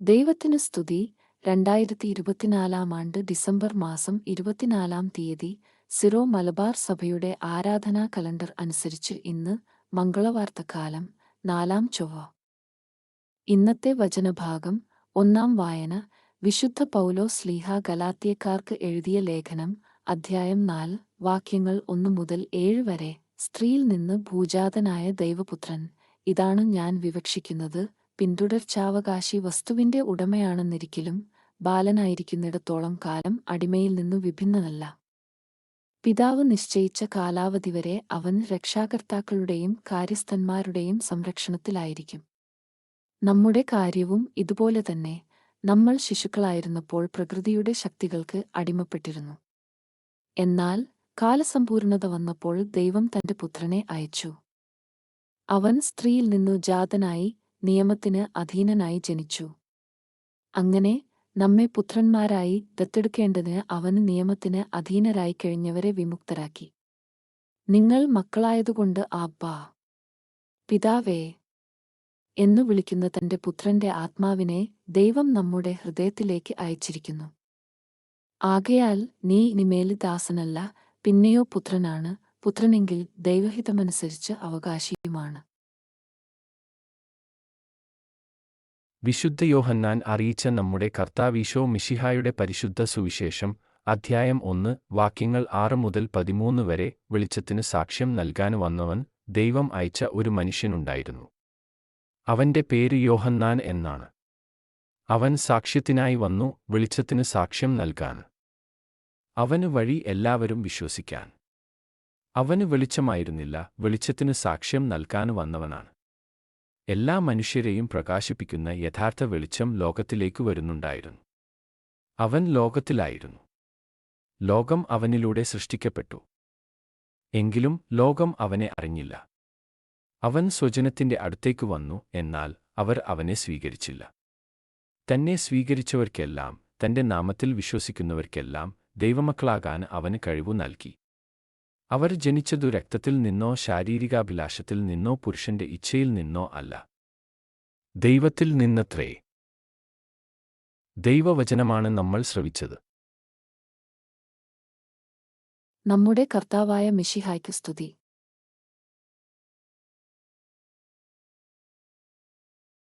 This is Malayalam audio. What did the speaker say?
ദൈവത്തിന് സ്തുതി. രണ്ടായിരത്തി ഇരുപത്തിനാലാം ആണ്ട് ഡിസംബർ മാസം ഇരുപത്തിനാലാം തീയതി സിറോ മലബാർ സഭയുടെ ആരാധനാ കലണ്ടർ അനുസരിച്ച് ഇന്ന് മംഗളവാർത്തക്കാലം നാലാം ചൊവ്വ. ഇന്നത്തെ വചനഭാഗം ഒന്നാം വായന. വിശുദ്ധ പൗലോ സ്ലീഹ ഗലാത്തിയക്കാർക്ക് എഴുതിയ ലേഖനം അധ്യായം നാല്. വാക്യങ്ങൾ ഒന്നു മുതൽ ഏഴ് വരെ. സ്ത്രീയിൽ നിന്ന് ഭൂജാതനായ ദൈവപുത്രൻ. ഇതാണ് ഞാൻ വിവക്ഷിക്കുന്നത്. പിന്തുടർച്ചാവകാശി വസ്തുവിന്റെ ഉടമയാണെന്നിരിക്കലും ബാലനായിരിക്കുന്നിടത്തോളം കാലം അടിമയിൽ നിന്നു വിഭിന്നനല്ല. പിതാവ് നിശ്ചയിച്ച കാലാവധി വരെ അവൻ രക്ഷാകർത്താക്കളുടെയും കാര്യസ്ഥന്മാരുടെയും സംരക്ഷണത്തിലായിരിക്കും. നമ്മുടെ കാര്യവും ഇതുപോലെ തന്നെ നമ്മൾ ശിശുക്കളായിരുന്നപ്പോൾ പ്രകൃതിയുടെ ശക്തികൾക്ക് അടിമപ്പെട്ടിരുന്നു. എന്നാൽ കാലസമ്പൂർണത വന്നപ്പോൾ ദൈവം തന്റെ പുത്രനെ അയച്ചു. അവൻ സ്ത്രീയിൽ നിന്നു ജാതനായി നിയമത്തിന് അധീനനായി ജനിച്ചു. അങ്ങനെ നമ്മെ പുത്രന്മാരായി ദത്തെടുക്കേണ്ടതിന് അവന് നിയമത്തിന് അധീനരായി കഴിഞ്ഞവരെ വിമുക്തരാക്കി. നിങ്ങൾ മക്കളായതുകൊണ്ട് ആബ്ബാ പിതാവേ എന്നു വിളിക്കുന്ന തന്റെ പുത്രന്റെ ആത്മാവിനെ ദൈവം നമ്മുടെ ഹൃദയത്തിലേക്ക് അയച്ചിരിക്കുന്നു. ആകയാൽ നീ ഇനിമേൽ ദാസനല്ല പിന്നെയോ പുത്രനാണ് പുത്രനെങ്കിൽ ദൈവഹിതമനുസരിച്ച് അവകാശിയുമാണ്. വിശുദ്ധ യോഹന്നാൻ അറിയിച്ച നമ്മുടെ കർത്താവീശോ മിഷിഹായുടെ പരിശുദ്ധ സുവിശേഷം അധ്യായം ഒന്ന് വാക്യങ്ങൾ ആറ് മുതൽ പതിമൂന്ന് വരെ വെളിച്ചത്തിന് സാക്ഷ്യം നൽകാൻ വന്നവൻ ദൈവം അയച്ച ഒരു മനുഷ്യനുണ്ടായിരുന്നു. അവന്റെ പേര് യോഹന്നാൻ എന്നാണ്. അവൻ സാക്ഷ്യത്തിനായി വന്നു വെളിച്ചത്തിന് സാക്ഷ്യം നൽകാൻ. അവന് വഴി എല്ലാവരും വിശ്വസിക്കാൻ. അവന് വെളിച്ചമായിരുന്നില്ല വെളിച്ചത്തിന് സാക്ഷ്യം നൽകാൻ വന്നവനാണ്. എല്ലാ മനുഷ്യരെയും പ്രകാശിപ്പിക്കുന്ന യഥാർത്ഥ വെളിച്ചം ലോകത്തിലേക്ക് വരുന്നുണ്ടായിരുന്നു. അവൻ ലോകത്തിലായിരുന്നു. ലോകം അവനിലൂടെ സൃഷ്ടിക്കപ്പെട്ടു. എങ്കിലും ലോകം അവനെ അറിഞ്ഞില്ല. അവൻ സ്വജനത്തിന്റെ അടുത്തേക്ക് വന്നു എന്നാൽ അവർ അവനെ സ്വീകരിച്ചില്ല. തന്നെ സ്വീകരിച്ചവർക്കെല്ലാം തന്റെ നാമത്തിൽ വിശ്വസിക്കുന്നവർക്കെല്ലാം ദൈവമക്കളാകാൻ അവന് കഴിവു നൽകി. അവർ ജനിച്ചതു രക്തത്തിൽ നിന്നോ ശാരീരികാഭിലാഷത്തിൽ നിന്നോ പുരുഷന്റെ ഇച്ഛയിൽ നിന്നോ അല്ല. ദൈവത്തിൽ നിന്നത്രേ. ദൈവവചനമാണ് നമ്മൾ ശ്രവിച്ചത്. നമ്മുടെ കർത്താവായ മിഷിഹായ്ക്ക് സ്തുതി.